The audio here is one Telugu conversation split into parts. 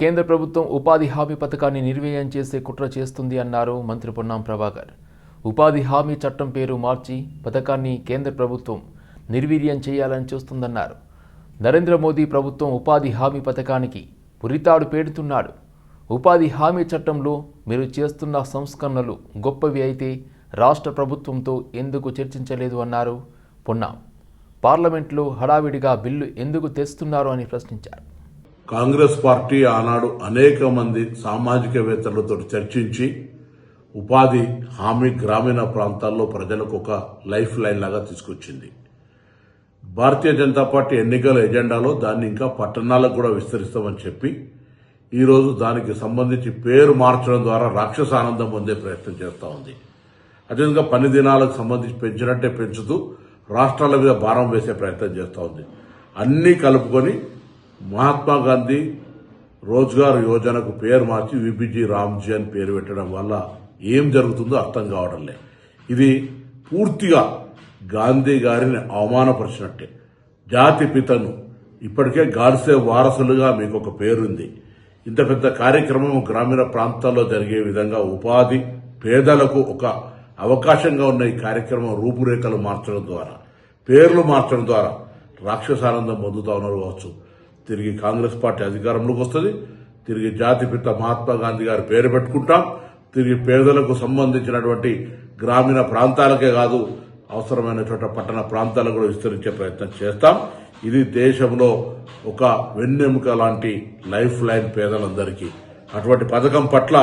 కేంద్ర ప్రభుత్వం ఉపాధి హామీ పథకాన్ని నిర్వీర్యం చేసే కుట్ర చేస్తుంది అన్నారు మంత్రి పొన్నం ప్రభాకర్. ఉపాధి హామీ చట్టం పేరు మార్చి పథకాన్ని కేంద్ర ప్రభుత్వం నిర్వీర్యం చేయాలని చూస్తుందన్నారు. నరేంద్ర మోదీ ప్రభుత్వం ఉపాధి హామీ పథకానికి పురితాడు పేడుతున్నాడు. ఉపాధి హామీ చట్టంలో మీరు చేస్తున్న సంస్కరణలు గొప్పవి అయితే రాష్ట్ర ప్రభుత్వంతో ఎందుకు చర్చించలేదు అన్నారు పొన్నాం. పార్లమెంట్లో హడావిడిగా బిల్లు ఎందుకు తెస్తున్నారు అని ప్రశ్నించారు. కాంగ్రెస్ పార్టీ ఆనాడు అనేక మంది సామాజికవేత్తలతో చర్చించి ఉపాధి హామీ గ్రామీణ ప్రాంతాల్లో ప్రజలకు ఒక లైఫ్ లైన్ లాగా తీసుకొచ్చింది. భారతీయ జనతా పార్టీ ఎన్నికల ఎజెండాలో దాన్ని ఇంకా పట్టణాలకు కూడా విస్తరిస్తామని చెప్పి ఈరోజు దానికి సంబంధించి పేరు మార్చడం ద్వారా రాక్షస ఆనందం పొందే ప్రయత్నం చేస్తూ ఉంది. అదేవిధంగా పని దినాలకు సంబంధించి పెంచినట్టే పెంచుతూ రాష్ట్రాల మీద భారం వేసే ప్రయత్నం చేస్తూ ఉంది. అన్నీ కలుపుకొని మహాత్మా గాంధీ రోజ్గార్ యోజనకు పేరు మార్చి విబిజి రామ్జీ అని పేరు పెట్టడం వల్ల ఏం జరుగుతుందో అర్థం కావడం లే ఇది పూర్తిగా గాంధీ గారిని అవమానపరిచినట్టే. జాతి పితను ఇప్పటికే గాడ్సే వారసులుగా మీకు ఒక పేరుంది. ఇంత పెద్ద కార్యక్రమం గ్రామీణ ప్రాంతాల్లో జరిగే విధంగా ఉపాధి పేదలకు ఒక అవకాశంగా ఉన్న ఈ కార్యక్రమం రూపురేఖలు మార్చడం ద్వారా పేర్లు మార్చడం ద్వారా రాక్షసానందం పొందుతా ఉన్నారు కావచ్చు. తిరిగి కాంగ్రెస్ పార్టీ అధికారంలోకి వస్తుంది. తిరిగి జాతిపిత మహాత్మా గాంధీ గారి పేరు పెట్టుకుంటాం. తిరిగి పేదలకు సంబంధించినటువంటి గ్రామీణ ప్రాంతాలకే కాదు అవసరమైన చోట పట్టణ ప్రాంతాలకు కూడా విస్తరించే ప్రయత్నం చేస్తాం. ఇది దేశంలో ఒక వెన్నెముక లాంటి లైఫ్ లైన్ పేదలందరికీ. అటువంటి పథకం పట్ల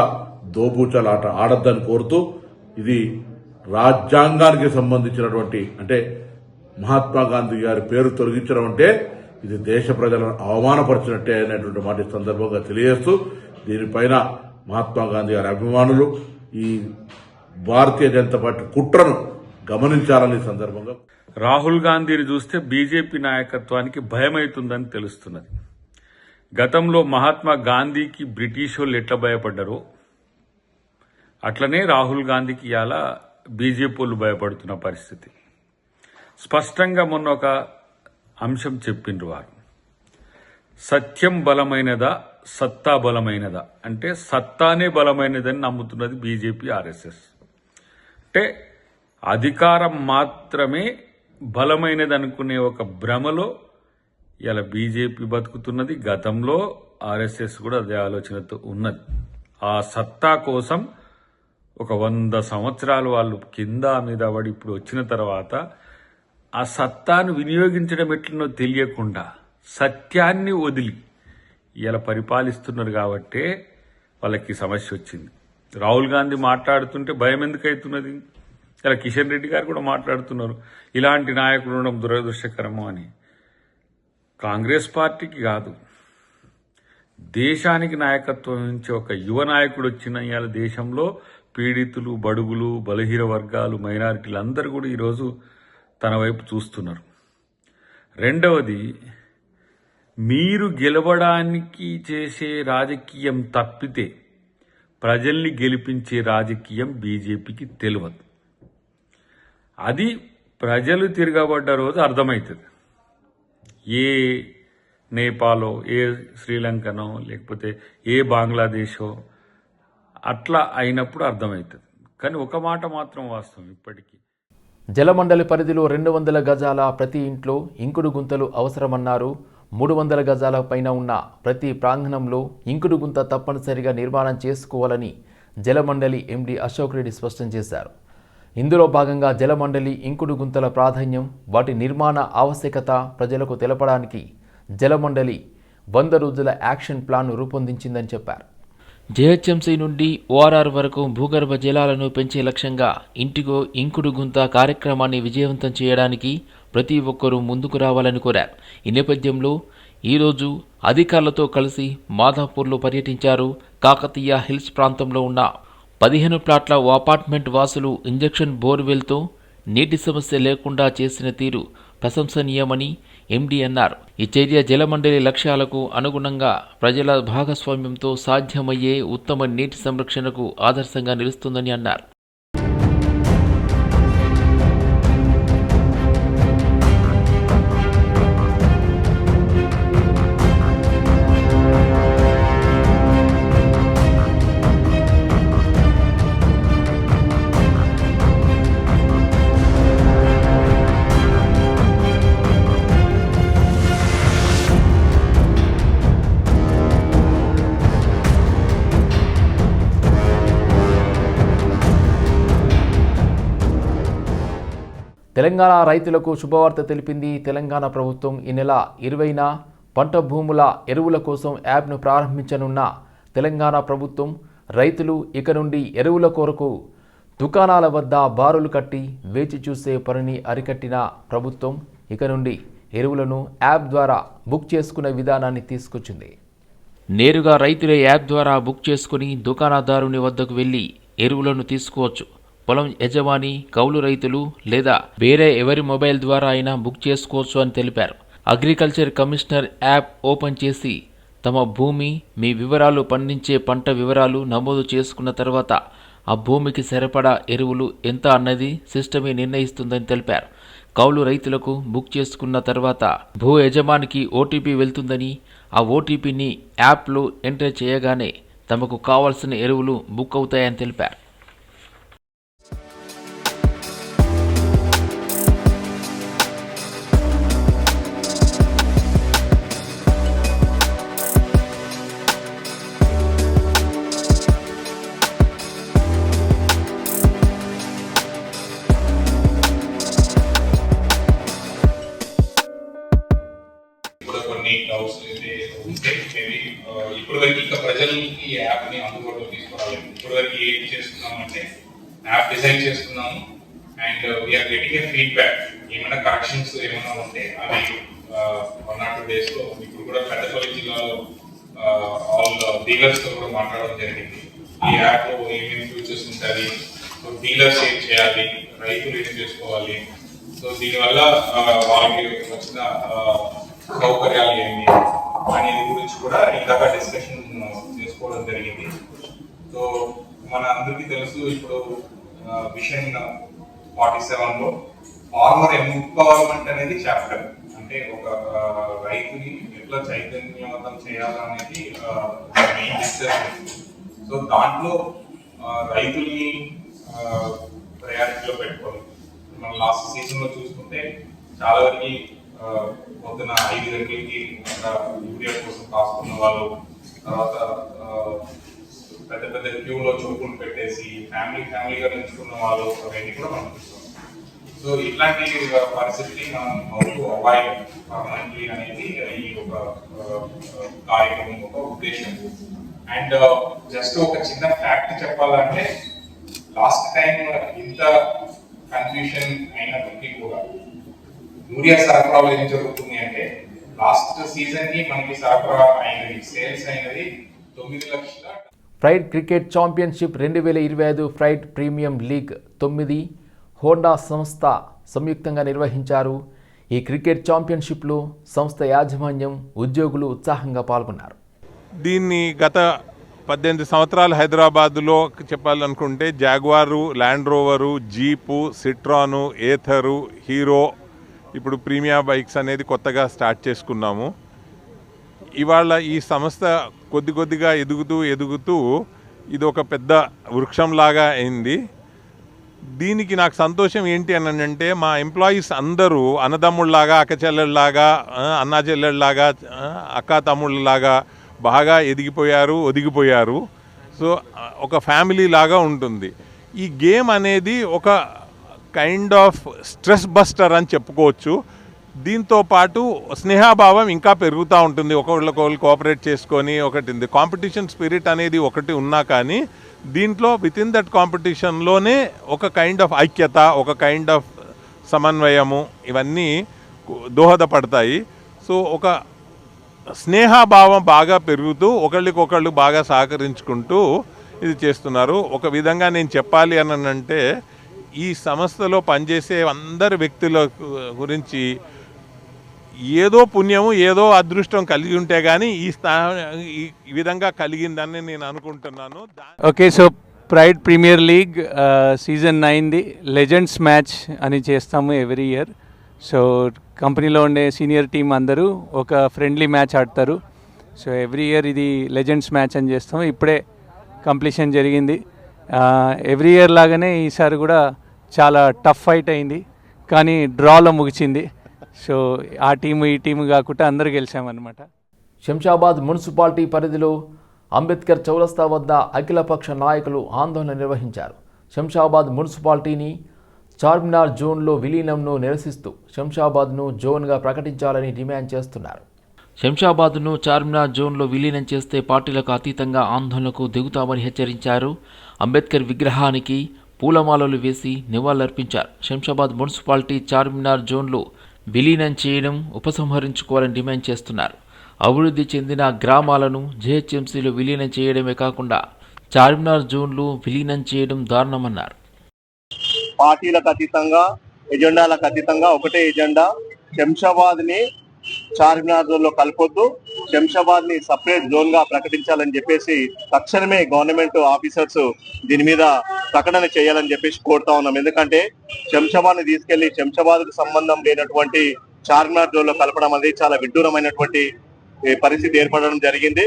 దోబూచలాట ఆడద్దని కోరుతూ ఇది రాజ్యాంగానికి సంబంధించినటువంటి అంటే మహాత్మా గాంధీ గారి పేరు తొలగించడం అంటే ఇది దేశ ప్రజలను అవమానపరిచినట్టే అనేటువంటి మాట ఈ సందర్భంగా తెలియజేస్తూ దీనిపైన మహాత్మా గాంధీ గారి అభిమానులు ఈ భారతీయ జనతా పార్టీ కుట్రను గమనించాలని ఈ సందర్భంగా రాహుల్ గాంధీని చూస్తే బీజేపీ నాయకత్వానికి భయమవుతుందని తెలుస్తున్నది. గతంలో మహాత్మా గాంధీకి బ్రిటిష్ వాళ్ళు ఎట్లా భయపడ్డారో అట్లనే రాహుల్ గాంధీకి ఇలా బీజేపీ వాళ్ళు భయపడుతున్న పరిస్థితి. స్పష్టంగా మొన్న ఒక అంశం చెప్పిండ్రు వారు. సత్యం బలమైనదా సత్తా బలమైనదా? అంటే సత్తానే బలమైనదని నమ్ముతున్నది బీజేపీ ఆర్ఎస్ఎస్. అంటే అధికారం మాత్రమే బలమైనది అనుకునే ఒక భ్రమలో ఇలా బీజేపీ బతుకుతున్నది. గతంలో ఆర్ఎస్ఎస్ కూడా అదే ఆలోచనతో ఉన్నది. ఆ సత్తా కోసం ఒక వంద సంవత్సరాలు వాళ్ళు కింద మీద పడి ఇప్పుడు వచ్చిన తర్వాత ఆ సత్తాను వినియోగించడం ఎట్లనో తెలియకుండా సత్యాన్ని వదిలి ఇలా పరిపాలిస్తున్నారు కాబట్టే వాళ్ళకి సమస్య వచ్చింది. రాహుల్ గాంధీ మాట్లాడుతుంటే భయం ఎందుకు అవుతున్నది? ఇలా కిషన్ రెడ్డి గారు కూడా మాట్లాడుతున్నారు. ఇలాంటి నాయకులు ఉండడం దురదృష్టకరము అని. కాంగ్రెస్ పార్టీకి కాదు. దేశానికి నాయకత్వం నుంచి ఒక యువ నాయకుడు వచ్చిన ఇవాళ దేశంలో పీడితులు బడుగులు బలహీన వర్గాలు మైనారిటీలు అందరూ కూడా ఈరోజు తన వైపు చూస్తున్నారు. రెండవది మీరు గెలవడానికి చేసే రాజకీయం తప్పితే ప్రజల్ని గెలిపించే రాజకీయం బీజేపీకి తెలియదు అది ప్రజలు తిరగబడ్డ రోజు అర్థమవుతుంది. ఏ నేపాలో ఏ శ్రీలంకనో లేకపోతే ఏ బంగ్లాదేశో అట్లా అయినప్పుడు అర్థమవుతుంది. కానీ ఒక మాట మాత్రం వాస్తవం ఇప్పటికీ. జలమండలి పరిధిలో రెండు వందల గజాల ప్రతి ఇంట్లో ఇంకుడు గుంతలు అవసరమన్నారు. మూడు వందల గజాల పైన ఉన్న ప్రతి ప్రాంగణంలో ఇంకుడు గుంత తప్పనిసరిగా నిర్మాణం చేసుకోవాలని జలమండలి ఎండి అశోక్ రెడ్డి స్పష్టం చేశారు. ఇందులో భాగంగా జలమండలి ఇంకుడు గుంతల ప్రాధాన్యం వాటి నిర్మాణ ఆవశ్యకత ప్రజలకు తెలపడానికి జలమండలి వంద రోజుల యాక్షన్ ప్లాన్ రూపొందించిందని చెప్పారు. జేహెచ్ఎంసీ నుండి ఓఆర్ఆర్ వరకు భూగర్భ జలాలను పెంచే లక్ష్యంగా ఇంటిగో ఇంకుడు గుంత కార్యక్రమాన్ని విజయవంతం చేయడానికి ప్రతి ఒక్కరూ ముందుకు రావాలని కోరారు. ఈ నేపథ్యంలో ఈరోజు అధికారులతో కలిసి మాధాపూర్లో పర్యటించారు కాకతీయ హిల్స్ ప్రాంతంలో ఉన్న పదిహేను ప్లాట్ల ఓ అపార్ట్మెంట్ వాసులు ఇంజెక్షన్ బోర్వెల్తో నీటి సమస్య లేకుండా చేసిన తీరు ప్రశంసనీయమని ఎండీ అన్నారు ఈ చర్య జలమండలి లక్ష్యాలకు అనుగుణంగా ప్రజల భాగస్వామ్యంతో సాధ్యమయ్యే ఉత్తమ నీటి సంరక్షణకు ఆదర్శంగా నిలుస్తుందని అన్నారు. తెలంగాణ రైతులకు శుభవార్త తెలిపింది తెలంగాణ ప్రభుత్వం. ఈ నెల ఇరవైన పంట భూముల ఎరువుల కోసం యాప్ను ప్రారంభించనున్న తెలంగాణ ప్రభుత్వం రైతులు ఇక నుండి ఎరువుల కొరకు దుకాణాల వద్ద బారులు కట్టి వేచి చూసే పనిని అరికట్టిన ప్రభుత్వం ఇక నుండి ఎరువులను యాప్ ద్వారా బుక్ చేసుకునే విధానాన్ని తీసుకొచ్చింది. నేరుగా రైతులే యాప్ ద్వారా బుక్ చేసుకుని దుకాణదారుని వద్దకు వెళ్ళి ఎరువులను తీసుకోవచ్చు. పొలం యజమాని కౌలు రైతులు లేదా వేరే ఎవరి మొబైల్ ద్వారా అయినా బుక్ చేసుకోవచ్చు అని తెలిపారు. అగ్రికల్చర్ కమిషనర్ యాప్ ఓపెన్ చేసి తమ భూమి మీ వివరాలు పండించే పంట వివరాలు నమోదు చేసుకున్న తర్వాత ఆ భూమికి సరిపడా ఎరువులు ఎంత అన్నది సిస్టమే నిర్ణయిస్తుందని తెలిపారు. కౌలు రైతులకు బుక్ చేసుకున్న తర్వాత భూ యజమానికి ఓటీపీ వెళ్తుందని ఆ ఓటీపీని యాప్లో ఎంటర్ చేయగానే తమకు కావాల్సిన ఎరువులు బుక్ అవుతాయని తెలిపారు. ఏమైనా ఉంటే వన్ ఆర్ టూ డేస్లో ఇప్పుడు కూడా పెద్దపల్లి జిల్లాలో ఆల్ డీలర్స్తో కూడా మాట్లాడడం జరిగింది. ఈ యాప్లో ఏమేమి ఫీచర్స్ ఉంటుంది సో డీలర్స్ ఏం చేయాలి? రైతులు ఏం చేసుకోవాలి? సో దీనివల్ల వాళ్ళకి వచ్చిన సౌకర్యాలు ఏమి? అనేది గురించి కూడా ఇందాక డిస్కషన్ చేసుకోవడం జరిగింది. సో మన అందరికీ తెలుసు ఇప్పుడు మిషన్ ఫార్టీ సెవెన్లో ఫార్మర్ ఎంపవర్మెంట్ అనేది చాప్టర్ అంటే ఒక రైతుని ఎట్లా చైతన్యవంతం చేయాలనేది మెయిన్ డిస్కషన్ సో దాంట్లో రైతుల్ని ప్రయారిటీలో పెట్టుకోవాలి మనం లాస్ట్ సీజన్లో చూసుకుంటే చాలా వరకు పొద్దున ఐదు గంటలకి యూరియా కోసం కాసుకున్న వాళ్ళు తర్వాత పెద్ద పెద్ద క్యూలో చూపులు పెట్టేసి ఫ్యామిలీ ఫ్యామిలీగా నిలుచుకున్న వాళ్ళు అవన్నీ కూడా మనం చూస్తాం. సో ఇట్లాంటి పరిస్థితిని మనం హౌ అవాయిడ్ పర్మనెంట్లీ అనేది ఈ ఒక కార్యక్రమం ఒక ఉద్దేశం. అండ్ జస్ట్ ఒక చిన్న ఫ్యాక్ట్ చెప్పాలంటే లాస్ట్ టైం ఇంత కన్ఫ్యూషన్ అయినప్పటికీ కూడా యూరియా సరఫరాలో ఏం జరుగుతుంది అంటే లాస్ట్ సీజన్కి మనకి సరఫరా అయినది సేల్స్ అయినది తొమ్మిది లక్షల ఫ్రైడ్ క్రికెట్ ఛాంపియన్షిప్ రెండు వేల ఇరవై ఐదు ఫ్రైడ్ ప్రీమియం లీగ్ తొమ్మిది హోండా సంస్థ సంయుక్తంగా నిర్వహించారు. ఈ క్రికెట్ ఛాంపియన్షిప్లో సంస్థ యాజమాన్యం ఉద్యోగులు ఉత్సాహంగా పాల్గొన్నారు. దీన్ని గత పద్దెనిమిది సంవత్సరాలు హైదరాబాద్లో చెప్పాలనుకుంటే Jaguar Land Rover jeep Citroen Ather Hero ఇప్పుడు ప్రీమియా బైక్స్ అనేది కొత్తగా స్టార్ట్ చేసుకున్నాము. ఇవాళ ఈ సంస్థ కొద్ది కొద్దిగా ఎదుగుతూ ఎదుగుతూ ఇది ఒక పెద్ద వృక్షంలాగా అయింది. దీనికి నాకు సంతోషం ఏంటి అని అంటే మా ఎంప్లాయీస్ అందరూ అన్నదమ్ముళ్ళలాగా అక్క చెల్లెళ్ళలాగా అన్నా చెల్లెళ్ళలాగా అక్క తమ్ముళ్ళలాగా బాగా ఎదిగిపోయారు ఒదిగిపోయారు. సో ఒక ఫ్యామిలీ లాగా ఉంటుంది. ఈ గేమ్ అనేది ఒక కైండ్ ఆఫ్ స్ట్రెస్ బస్టర్ అని చెప్పుకోవచ్చు. దీంతో పాటు స్నేహాభావం ఇంకా పెరుగుతూ ఉంటుంది. ఒకళ్ళకొకళ్ళు కోఆపరేట్ చేసుకొని ఒకటి కాంపిటీషన్ స్పిరిట్ అనేది ఒకటి ఉన్నా కానీ దీంట్లో విత్ ఇన్ దట్ కాంపిటీషన్లోనే ఒక కైండ్ ఆఫ్ ఐక్యత ఒక కైండ్ ఆఫ్ సమన్వయము ఇవన్నీ దోహదపడతాయి. సో ఒక స్నేహభావం బాగా పెరుగుతూ ఒకళ్ళకొకళ్ళు బాగా సహకరించుకుంటూ ఇది చేస్తున్నారు. ఒక విధంగా నేను చెప్పాలి అని అంటే ఈ సంస్థలో పనిచేసే అందరి వ్యక్తుల గురించి ఏదో పుణ్యము ఏదో అదృష్టం కలిగి ఉంటే కానీ ఈ స్థా ఈ- ఈ విధంగా కలిగిందని నేను అనుకుంటున్నాను. Okay so pride premier league season నైన్ది legends match అని చేస్తాము ఎవ్రీ ఇయర్ సో కంపెనీలో ఉండే సీనియర్ టీం అందరూ ఒక ఫ్రెండ్లీ మ్యాచ్ ఆడతారు. సో ఎవ్రీ ఇయర్ ఇది లెజెండ్స్ మ్యాచ్ అని చేస్తాము. ఇప్పుడే కంప్లీషన్ జరిగింది. Uh, ఎవ్రీ ఇయర్ లాగానే ఈసారి కూడా చాలా టఫ్ ఫైట్ అయింది. కానీ డ్రాలో ముగిచింది. సో ఆ టీము ఈ టీము కాకుండా అందరు గెలిచామన్నమాట. శంషాబాద్ మున్సిపాలిటీ పరిధిలో అంబేద్కర్ చౌరస్తా వద్ద అఖిలపక్ష నాయకులు ఆందోళన నిర్వహించారు. శంషాబాద్ మున్సిపాలిటీని చార్మినార్ జోన్లో విలీనంను నిరసిస్తూ శంషాబాద్ను జోన్గా ప్రకటించాలని డిమాండ్ చేస్తున్నారు. శంషాబాద్ను చార్మినార్ జోన్లో విలీనం చేస్తే పార్టీలకు అతీతంగా ఆందోళనకు దిగుతామని హెచ్చరించారు. అంబేద్కర్ విగ్రహానికి పూలమాలలు వేసి నివాళులర్పించారు. శంషాబాద్ మున్సిపాలిటీ చార్మినార్ జోన్లో విలీనం చేయడం ఉపసంహరించుకోవాలని డిమాండ్ చేస్తున్నారు. అభివృద్ధి చెందిన గ్రామాలను జేహెచ్ఎంసీలో విలీనం చేయడమే కాకుండా చార్మినార్ జోన్లు విలీనం చేయడం దారుణమన్నారు. పార్టీలకు అతీతంగా ఎజెండాలకు అతీతంగా ఒకటే ఎజెండా శంషాబాద్ని చార్మినార్ జోన్లో కలపొద్దు. శంషాబాద్ని సపరేట్ జోన్గా ప్రకటించాలని చెప్పేసి తక్షణమే గవర్నమెంట్ ఆఫీసర్స్ దీని మీద ప్రకటన చేయాలని చెప్పేసి కోరుతా ఉన్నాం. ఎందుకంటే శంషాబాద్ని తీసుకెళ్ళి శంషాబాద్కు సంబంధం లేనటువంటి చార్మినార్ జోన్లో కలపడం అనేది చాలా విడ్డూరమైనటువంటి పరిస్థితి ఏర్పడడం జరిగింది.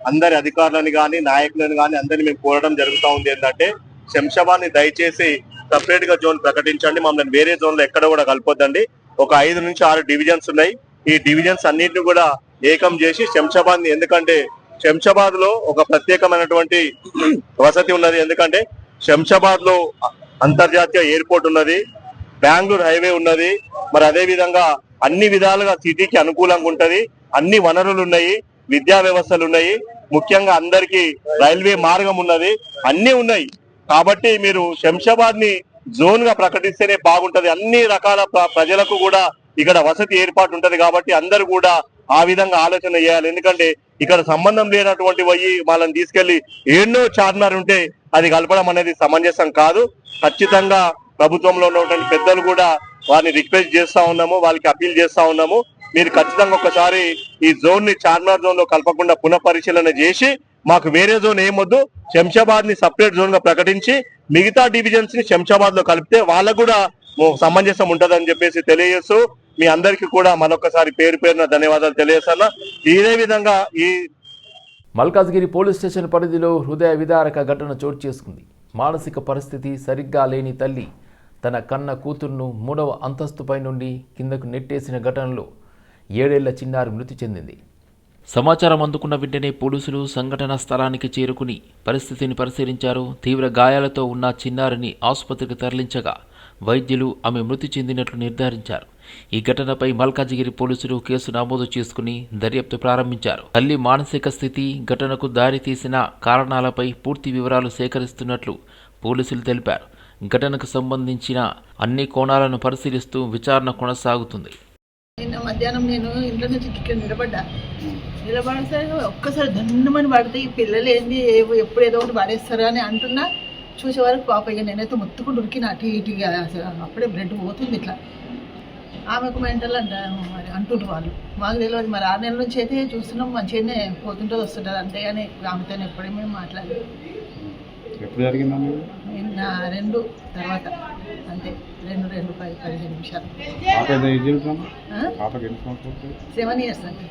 అందరి అధికారులను కానీ నాయకులను కానీ అందరిని మేము కోరడం జరుగుతూ ఉంది. ఏంటంటే శంషాబాద్ని దయచేసి సపరేట్గా జోన్ ప్రకటించండి. మమ్మల్ని వేరే జోన్లో ఎక్కడ కూడా కలపొద్దండి. ఒక ఐదు నుంచి ఆరు డివిజన్స్ ఉన్నాయి. ఈ డివిజన్స్ అన్నిటిని కూడా ఏకం చేసి శంషాబాద్ని ఎందుకంటే శంషాబాద్లో ఒక ప్రత్యేకమైనటువంటి వసతి ఉన్నది. ఎందుకంటే శంషాబాద్లో అంతర్జాతీయ ఎయిర్పోర్ట్ ఉన్నది. బెంగళూరు హైవే ఉన్నది. మరి అదే విధంగా అన్ని విధాలుగా సిటీకి అనుకూలంగా ఉంటది. అన్ని వనరులు ఉన్నాయి. విద్యా వ్యవస్థలు ఉన్నాయి. ముఖ్యంగా అందరికీ రైల్వే మార్గం ఉన్నది. అన్ని ఉన్నాయి. కాబట్టి మీరు శంషాబాద్ని జోన్గా ప్రకటిస్తేనే బాగుంటది. అన్ని రకాల ప్ర- ప్రజలకు కూడా ఇక్కడ వసతి ఏర్పాటు ఉంటది కాబట్టి అందరూ కూడా ఆ విధంగా ఆలోచన చేయాలి. ఎందుకంటే ఇక్కడ సంబంధం లేనటువంటి పోయి వాళ్ళని తీసుకెళ్ళి ఎన్నో చార్మినార్ ఉంటే అది కలపడం అనేది సమంజసం కాదు. ఖచ్చితంగా ప్రభుత్వంలో ఉన్నటువంటి పెద్దలు కూడా వారిని రిక్వెస్ట్ చేస్తా ఉన్నాము వాళ్ళకి అప్పీల్ చేస్తా ఉన్నాము. మీరు ఖచ్చితంగా ఒకసారి ఈ జోన్ని చార్మినార్ జోన్లో కలపకుండా పునఃపరిశీలన చేసి మాకు వేరే జోన్ ఏమొద్దు శంషాబాద్ని సపరేట్ జోన్గా ప్రకటించి మిగతా డివిజన్స్ని శంషాబాద్లో కలిపితే వాళ్ళకు కూడా సమంజసం ఉంటదని చెప్పేసి తెలియజేస్తూ మీ అందరికీ కూడా మరొకసారి పేరు పేరున ధన్యవాదాలు తెలియజేస్తున్నా. ఇదే విధంగా ఈ మల్కాజ్గిరి పోలీస్ స్టేషన్ పరిధిలో హృదయ విదారక ఘటన చోటు చేసుకుంది. మానసిక పరిస్థితి సరిగ్గా లేని తల్లి తన కన్న కూతుర్ను మూడవ అంతస్తుపై నుండి కిందకు నెట్టేసిన ఘటనలో ఏడేళ్ళ చిన్నారి మృతి చెందింది. సమాచారం అందుకున్న వెంటనే పోలీసులు సంఘటనా స్థలానికి చేరుకుని పరిస్థితిని పరిశీలించారు. తీవ్ర గాయాలతో ఉన్న చిన్నారిని ఆసుపత్రికి తరలించగా వైద్యులు ఆమె మృతి చెందినట్లు నిర్ధారించారు. ఈ ఘటనపై మల్కాజిగిరి పోలీసులు కేసు నమోదు చేసుకుని దర్యాప్తు ప్రారంభించారు. తల్లి మానసిక స్థితి ఘటనకు దారితీసిన కారణాలపై పూర్తి వివరాలు సేకరిస్తున్నట్లు పోలీసులు తెలిపారు. ఘటనకు సంబంధించిన అన్ని కోణాలను పరిశీలిస్తూ విచారణ కొనసాగుతుంది. నిన్న మధ్యాహ్నం నేను ఇంట్లో నుంచి ఇక్కడ నిలబడ్డా. నిలబడితే ఒక్కసారి దండమని పడితే ఈ పిల్లలు ఏంది? ఎప్పుడు ఏదో ఒకటి పడేస్తారా అని అంటున్నా. చూసే వరకు పాప ఇక నేనైతే మొత్తుకుంటూ ఉరికిన అటు ఇటుగా అసలు అప్పుడే బ్లడ్ పోతుంది ఇట్లా. ఆమెకు మెంటల్ అంట మరి అంటుండ్రు వాళ్ళు. మాకు తెలియదు మరి ఆరు నెలల నుంచి అయితే చూస్తున్నాం మంచిగానే పోతుంటుంది వస్తుంటుంది అంతే. కానీ ఆమెతో ఎప్పుడే మేము మాట్లాడలేదు. ఎప్పుడు రెండు తర్వాత అంతే. రెండు రెండు పది పదిహేను నిమిషాలు? సెవెన్ ఇయర్స్ అండి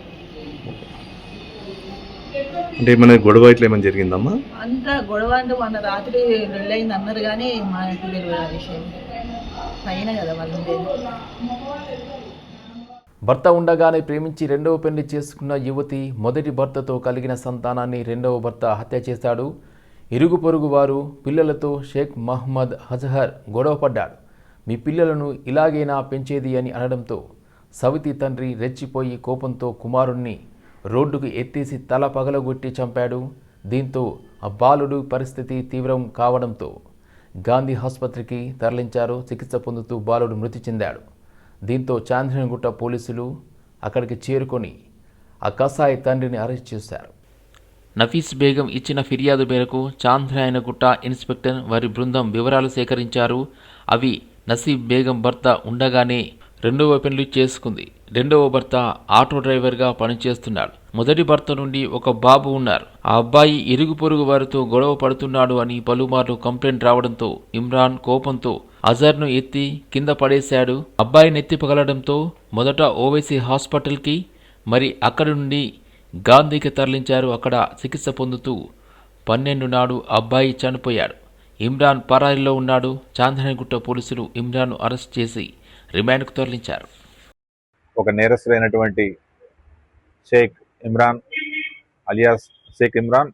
అంటే ఏమైనా గొడవ ఇట్లా ఏమైనా జరిగిందమ్మా? అంతా గొడవ అంటే మొన్న రాత్రి వెళ్ళయింది అన్నారు కానీ మాకు తెలియదు ఆ విషయం పైన కదా వాళ్ళు భర్త ఉండగానే ప్రేమించి రెండవ పెళ్ళి చేసుకున్న యువతి మొదటి భర్తతో కలిగిన సంతానాన్ని రెండవ భర్త హత్య చేశాడు. ఇరుగు పొరుగు వారు పిల్లలతో షేక్ మహమ్మద్ అజహర్ గొడవపడ్డాడు మీ పిల్లలను ఇలాగేనా పెంచేది అని అనడంతో సవితి తండ్రి రెచ్చిపోయి కోపంతో కుమారుణ్ణి రోడ్డుకు ఎత్తేసి తల పగలగొట్టి చంపాడు. దీంతో ఆ బాలుడు పరిస్థితి తీవ్రం కావడంతో గాంధీ ఆసుపత్రికి తరలించారు. చికిత్స పొందుతూ బాలుడు మృతి చెందాడు. దీంతో చాంద్రనగుట్ట పోలీసులు అక్కడికి చేరుకొని ఆ కసాయి తండ్రిని అరెస్ట్ చేశారు. నఫీస్ బేగం ఇచ్చిన ఫిర్యాదు మేరకు చాంద్రాయనగుట్ట ఇన్స్పెక్టర్ వారి బృందం వివరాలు సేకరించారు. అవి నసీబ్ బేగం భర్త ఉండగానే రెండవ పెళ్ళి చేసుకుంది. రెండవ భర్త ఆటో డ్రైవర్గా పనిచేస్తున్నాడు. మొదటి భర్త నుండి ఒక బాబు ఉన్నారు. ఆ అబ్బాయి ఇరుగు పొరుగు వారితో గొడవ పడుతున్నాడు అని పలుమార్లు కంప్లైంట్ రావడంతో ఇమ్రాన్ కోపంతో అజర్ను ఎత్తి కింద పడేశాడు. అబ్బాయిని ఎత్తి పగలడంతో మొదట ఓవైసీ హాస్పిటల్కి మరి అక్కడి నుండి గాంధీకి తరలించారు. అక్కడ చికిత్స పొందుతూ పన్నెండు నాడు అబ్బాయి చనిపోయాడు. ఇమ్రాన్ పరారీలో ఉన్నాడు. చాందనగుట్ట పోలీసులు ఇమ్రాన్ను అరెస్ట్ చేసి రిమాండ్కు తరలించారు. ఒక నేరస్తుడైనటువంటి షేక్ ఇమ్రాన్ అలియాస్ షేక్ ఇమ్రాన్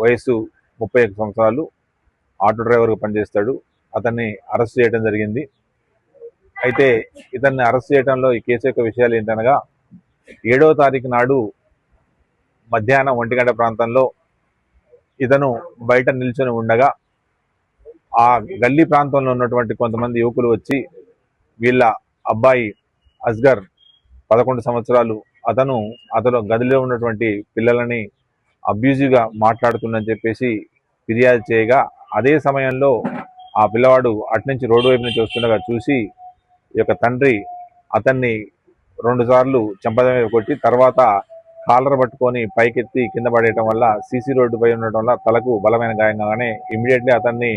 వయసు ముప్పై ఒక సంవత్సరాలు ఆటో డ్రైవర్గా పనిచేస్తాడు. అతన్ని అరెస్ట్ చేయడం జరిగింది. అయితే ఇతన్ని అరెస్ట్ చేయడంలో ఈ కేసు యొక్క విషయాలు ఏంటనగా ఏడవ తారీఖు నాడు మధ్యాహ్నం ఒంటి గంట ప్రాంతంలో ఇతను బయట నిల్చొని ఉండగా ఆ గల్లీ ప్రాంతంలో ఉన్నటువంటి కొంతమంది యువకులు వచ్చి వీళ్ళ అబ్బాయి అస్గర్ పదకొండు సంవత్సరాలు. అతను అతను గదిలో ఉన్నటువంటి పిల్లలని అబ్యూజివ్గా మాట్లాడుతుందని చెప్పేసి ఫిర్యాదు చేయగా అదే సమయంలో ఆ పిల్లవాడు అటునుంచి రోడ్డు వైపు నుంచి వస్తుండగా చూసి ఈ యొక్క తండ్రి అతన్ని రెండుసార్లు చెంపద మీద కొట్టి తర్వాత కాలర్ పట్టుకొని పైకెత్తి కింద పడేయటం వల్ల సీసీ రోడ్డుపై ఉండటం వల్ల తలకు బలమైన గాయం కాగానే ఇమీడియట్లీ అతన్ని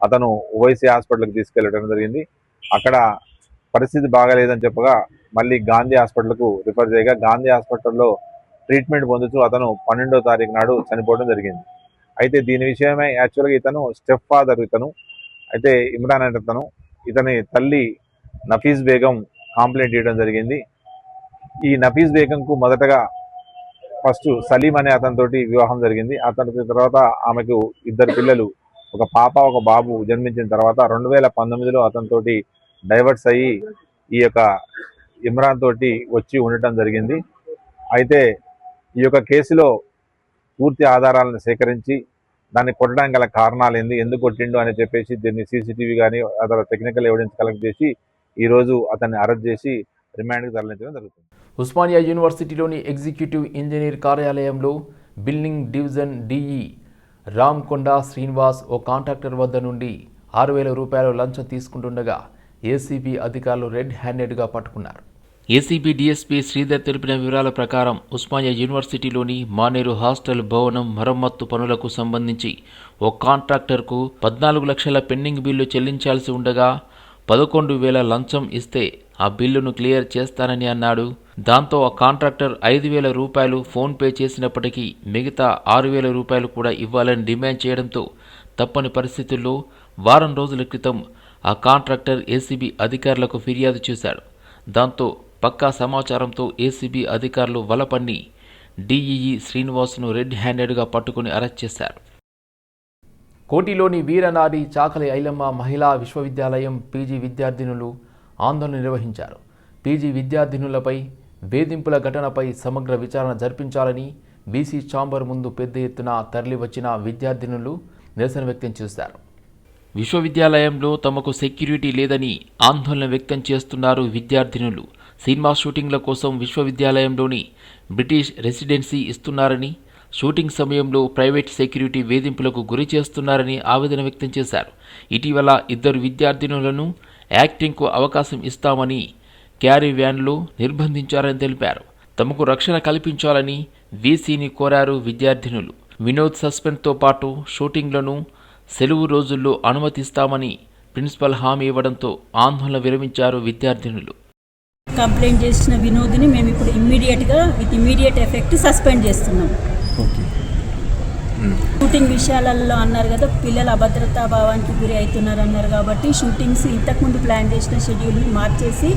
అతను ఓవైసీ హాస్పిటల్కి తీసుకెళ్ళడం జరిగింది. అక్కడ పరిస్థితి బాగాలేదని చెప్పగా మళ్ళీ గాంధీ హాస్పిటల్కు రిఫర్ చేయగా గాంధీ హాస్పిటల్లో ట్రీట్మెంట్ పొందుతూ అతను పన్నెండో తారీఖు నాడు చనిపోవడం జరిగింది. అయితే దీని విషయమై యాక్చువల్గా ఇతను స్టెప్ ఫాదర్ ఇతను అయితే ఇమ్రాన్ అనే అతను ఇతని తల్లి నఫీజ్ బేగం కాంప్లైంట్ ఇవ్వడం జరిగింది. ఈ నఫీజ్ బేగంకు మొదటగా ఫస్ట్ సలీం అనే అతనితోటి వివాహం జరిగింది. అతని తర్వాత ఆమెకు ఇద్దరు పిల్లలు ఒక పాప ఒక బాబు జన్మించిన తర్వాత రెండు వేల పంతొమ్మిదిలో అతనితోటి డైవర్ట్స్ అయ్యి ఈ యొక్క ఇమ్రాన్ తోటి వచ్చి ఉండటం జరిగింది. అయితే ఈ యొక్క కేసులో పూర్తి ఆధారాలను సేకరించి దాన్ని కొట్టడానికి గల కారణాలు ఏంది ఎందుకు కొట్టిండు అని చెప్పేసి దీన్ని సీసీటీవీ కానీ అతర టెక్నికల్ ఎవిడెన్స్ కలెక్ట్ చేసి ఈరోజు అతన్ని అరెస్ట్ చేసి రిమాండ్కి తరలించడం జరుగుతుంది. ఉస్మానియా యూనివర్సిటీలోని ఎగ్జిక్యూటివ్ ఇంజనీర్ కార్యాలయంలో building division DE Ramkonda Srinivas ఓ కాంట్రాక్టర్ వద్ద నుండి ఆరు వేల రూపాయలు లంచం తీసుకుంటుండగా ఏసీబీ అధికారులు రెడ్ హ్యాండెడ్గా పట్టుకున్నారు. ఏసీబీ డీఎస్పీ శ్రీధర్ తెలిపిన వివరాల ప్రకారం ఉస్మానియా యూనివర్సిటీలోని మానేరు హాస్టల్ భవనం మరమ్మత్తు పనులకు సంబంధించి ఓ కాంట్రాక్టర్కు పద్నాలుగు లక్షల పెండింగ్ బిల్లు చెల్లించాల్సి ఉండగా పదకొండు వేల లంచం ఇస్తే ఆ బిల్లును క్లియర్ చేస్తానని అన్నాడు. దాంతో ఆ కాంట్రాక్టర్ ఐదు వేల రూపాయలు ఫోన్పే చేసినప్పటికీ మిగతా ఆరు వేల రూపాయలు కూడా ఇవ్వాలని డిమాండ్ చేయడంతో తప్పని పరిస్థితుల్లో వారం రోజుల క్రితం ఆ కాంట్రాక్టర్ ఏసీబీ అధికారులకు ఫిర్యాదు చేశాడు. దాంతో పక్కా సమాచారంతో ఏసీబీ అధికారులు వలపన్ని డీఈఈ శ్రీనివాస్ను రెడ్ హ్యాండెడ్గా పట్టుకుని అరెస్ట్ చేశారు. కోటిలోని వీరనారి చాకలి ఐలమ్మ మహిళా విశ్వవిద్యాలయం పీజీ విద్యార్థినులు ఆందోళన నిర్వహించారు. పీజీ విద్యార్థినులపై వేధింపుల ఘటనపై సమగ్ర విచారణ జరిపించాలని బీసీ ఛాంబర్ ముందు పెద్ద ఎత్తున తరలివచ్చిన విద్యార్థినులు నిరసన వ్యక్తం చేశారు. విశ్వవిద్యాలయంలో తమకు సెక్యూరిటీ లేదని ఆందోళన వ్యక్తం చేస్తున్నారు విద్యార్థినులు. సినిమా షూటింగ్ల కోసం విశ్వవిద్యాలయంలోని బ్రిటిష్ రెసిడెన్సీ ఇస్తున్నారని షూటింగ్ సమయంలో ప్రైవేట్ సెక్యూరిటీ వేధింపులకు గురి చేస్తున్నారని ఆవేదన వ్యక్తం చేశారు. ఇటీవల ఇద్దరు విద్యార్థినులను యాక్టింగ్కు అవకాశం ఇస్తామని క్యారీ వ్యాన్లో నిర్బంధించారని తెలిపారు. తమకు రక్షణ కల్పించాలని వీసీని కోరారు విద్యార్థినులు. వినోద్ సస్పెండ్తో పాటు షూటింగ్లను సెలవు రోజుల్లో అనుమతిస్తామని ప్రిన్సిపల్ హామీ ఇవ్వడంతో ఆందోళన విరమించారు విద్యార్థినులు. కంప్లైంట్ చేసిన వినోద్ని మేము ఇప్పుడు ఇమ్మీడియట్గా విత్ ఇమ్మీడియట్ ఎఫెక్ట్ సస్పెండ్ చేస్తున్నాం. షూటింగ్ విషయాలలో అన్నారు కదా పిల్లలు అభద్రతా భావానికి గురి అవుతున్నారు అన్నారు కాబట్టి షూటింగ్స్ ఇంతకుముందు ప్లాన్ చేసిన షెడ్యూల్ని మార్చేసి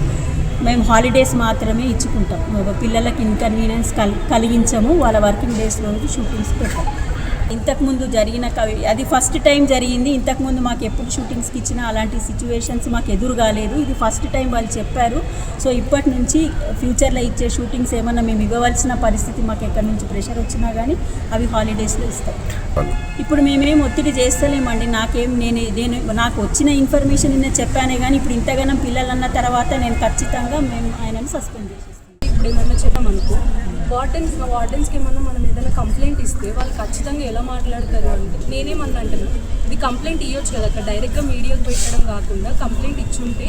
మేము హాలిడేస్ మాత్రమే ఇచ్చుకుంటాం. పిల్లలకి ఇన్కన్వీనియన్స్ కల్ కలిగించము వాళ్ళ వర్కింగ్ డేస్లో షూటింగ్స్ పెట్టాం. ఇంతకుముందు జరిగిన కవి అది ఫస్ట్ టైం జరిగింది. ఇంతకుముందు మాకు ఎప్పుడు షూటింగ్స్కి ఇచ్చినా అలాంటి సిచ్యువేషన్స్ మాకు ఎదురు కాలేదు. ఇది ఫస్ట్ టైం వాళ్ళు చెప్పారు. సో ఇప్పటి నుంచి ఫ్యూచర్లో ఇచ్చే షూటింగ్స్ ఏమన్నా మేము ఇవ్వవలసిన పరిస్థితి మాకు ఎక్కడి నుంచి ప్రెషర్ వచ్చినా కానీ అవి హాలిడేస్లో ఇస్తాం. ఇప్పుడు మేమేం ఒత్తిడి చేస్తలేమండి. నాకేం నేను నేను నాకు వచ్చిన ఇన్ఫర్మేషన్ నిన్న చెప్పానే కానీ ఇప్పుడు ఇంతగానం పిల్లలు అన్న తర్వాత నేను ఖచ్చితంగా మేము ఆయనను సస్పెండ్ చేసేస్తాను ఇప్పుడు ఏమన్నా చెప్పామనుకో వార్డెన్స్ వార్డెన్స్కి ఏమన్నా మనం ఏదైనా కంప్లైంట్ ఇస్తే వాళ్ళు ఖచ్చితంగా ఎలా మాట్లాడతారు అంటే నేనేమన్నా అంటున్నాను ఇది కంప్లైంట్ ఇవ్వచ్చు కదా అక్కడ డైరెక్ట్గా మీడియాకి పెట్టడం కాకుండా కంప్లైంట్ ఇచ్చుంటే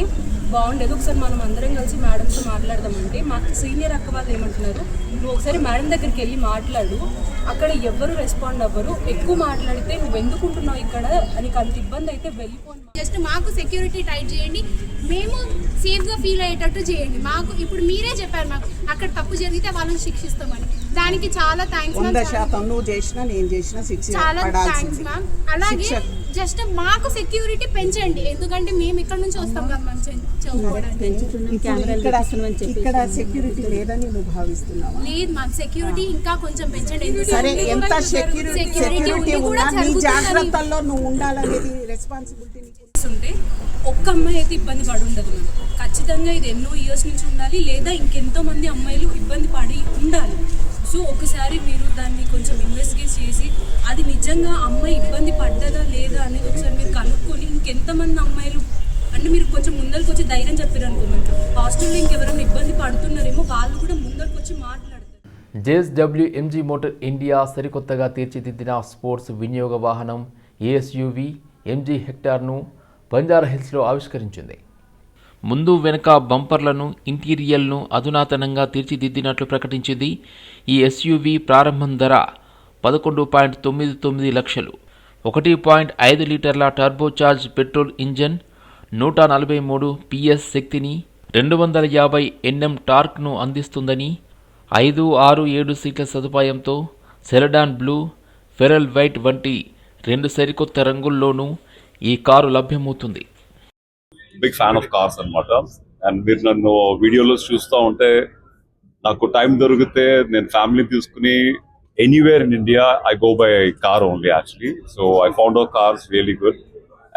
బాగుండేది. ఒకసారి మనం అందరం కలిసి మేడంతో మాట్లాడదామంటే మాకు సీనియర్ అక్క వాళ్ళు ఏమంటున్నారు? నువ్వు ఒకసారి మేడం దగ్గరికి వెళ్ళి మాట్లాడు. అక్కడ ఎవరు రెస్పాండ్ అవ్వరు. ఎక్కువ మాట్లాడితే నువ్వు ఎందుకుంటున్నావు ఇక్కడ? నీకు అంత ఇబ్బంది అయితే వెళ్ళిపోను. జస్ట్ మాకు సెక్యూరిటీ టైట్ చేయండి. మేము సేఫ్గా ఫీల్ అయ్యేటట్టు చేయండి. మాకు ఇప్పుడు మీరే చెప్పారు మాకు అక్కడ తప్పు జరిగితే వాళ్ళని శిక్షిస్తామని. దానికి చాలా థ్యాంక్స్ వంద శాతం నువ్వు చేసినా నేను చేసినా శిక్ష చాలా థ్యాంక్స్ మ్యామ్ అలాగే జస్ట్ మాకు సెక్యూరిటీ పెంచండి. ఎందుకంటే మేము ఇక్కడ నుంచి వస్తాం కదా మ్యామ్ ఇప్పుడు ఇక్కడ ఇక్కడ సెక్యూరిటీ లేదని నువ్వు భావిస్తున్నావా? లేదు మ్యామ్ సెక్యూరిటీ ఇంకా కొంచెం పెంచండి. సరే ఎంత సెక్యూరిటీ సెక్యూరిటీ ఉన్నా నీ జాగ్రత్తల్లో నువ్వు ఉండాలనేది రెస్పాన్సిబిలిటీ ఉంటే ఒక్క అమ్మాయి అయితే ఇబ్బంది పడి ఉండదు ఖచ్చితంగా ఇది ఎన్నో ఇయర్స్ నుంచి ఉండాలి లేదా ఇంకెంతో మంది అమ్మాయిలు ఇబ్బంది పడి ఉండాలి. సో ఒకసారి మీరు దాన్ని కొంచెం ఇన్వెస్టిగేట్ చేసి అది నిజంగా అమ్మాయి ఇబ్బంది పడ్డదా లేదా అనేది ఒకసారి మీరు కనుక్కొని ఇంకెంతమంది అమ్మాయిలు ముందరికి వచ్చి ధైర్యం చెప్పారు అనుకున్నాను హాస్టల్లో ఇంకెవరైనా ఇబ్బంది పడుతున్నారేమో వాళ్ళు కూడా ముందరికి వచ్చి మాట్లాడతారు. జేఎస్డబ్ల్యూ ఎంజీ మోటార్ ఇండియా సరికొత్తగా తీర్చిదిద్దిన స్పోర్ట్స్ వినియోగ వాహనం ఏఎస్యువి ఎంజీ హెక్టార్ను బంజారా హిల్స్లో ఆవిష్కరించింది. ముందు వెనుక బంపర్లను ఇంటీరియల్ను అధునాతనంగా తీర్చిదిద్దినట్లు ప్రకటించింది ఈ ఎస్యూవి ప్రారంభం ధర పదకొండు పాయింట్ తొమ్మిది తొమ్మిది లక్షలు. ఒకటి పాయింట్ ఐదు లీటర్ల టర్బోచార్జ్ పెట్రోల్ ఇంజన్ నూట నలభై మూడు పిఎస్ శక్తిని రెండు వందల యాభై ఎన్ఎం టార్క్ను అందిస్తుందని ఐదు ఆరు ఏడు సీట్ల సదుపాయంతో సెలడాన్ బ్లూ ఫెరల్ వైట్ వంటి రెండు సరికొత్త రంగుల్లోనూ ఈ కారు లభ్యమవుతుంది. బిగ్ ఫ్యాన్ ఆఫ్ కార్స్ అన్నమాట. అండ్ మీరు నన్ను వీడియోలో చూస్తూ ఉంటే నాకు టైం దొరికితే నేను ఫ్యామిలీ తీసుకుని anywhere in India I go by car only actually. So I found our cars really good.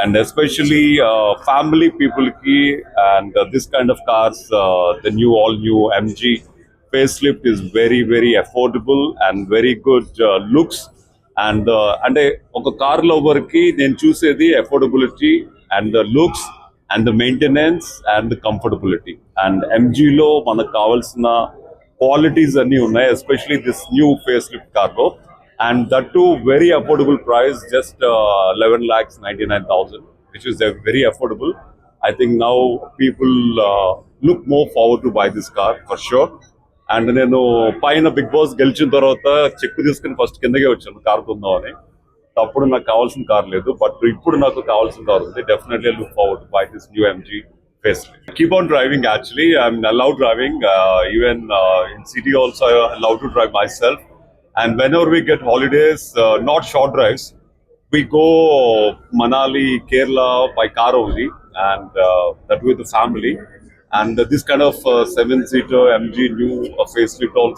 And especially family పీపుల్కి and this kind of cars the new all new MG face lift is very very affordable and very good looks and అంటే ఒక కార్ లవర్కి నేను చూసేది affordability and looks and the maintenance and comfortability and ఎంజీలో మనకు కావాల్సిన క్వాలిటీస్ అన్నీ ఉన్నాయి especially this new face lift and that to very affordable price just eleven lakhs ninety nine thousand which is very affordable I think now people look more forward to buy this car for sure and నేను పైన బిగ్ బాస్ గెలిచిన తర్వాత చెక్ తీసుకుని ఫస్ట్ కిందకే వచ్చాను కార్ కొందాం అని అప్పుడు నాకు కావాల్సిన కార్ లేదు బట్ ఇప్పుడు నాకు కావాల్సిన కార్ ఉంది. Definitely look forward by this new MG face keep on driving actually I'm love driving even in city also love to drive myself And whenever we get holidays, uh, not short drives, we go Manali, Kerala by car only, and uh, that with the family. And uh, this kind of uh, seven-seater MG new uh, facelift also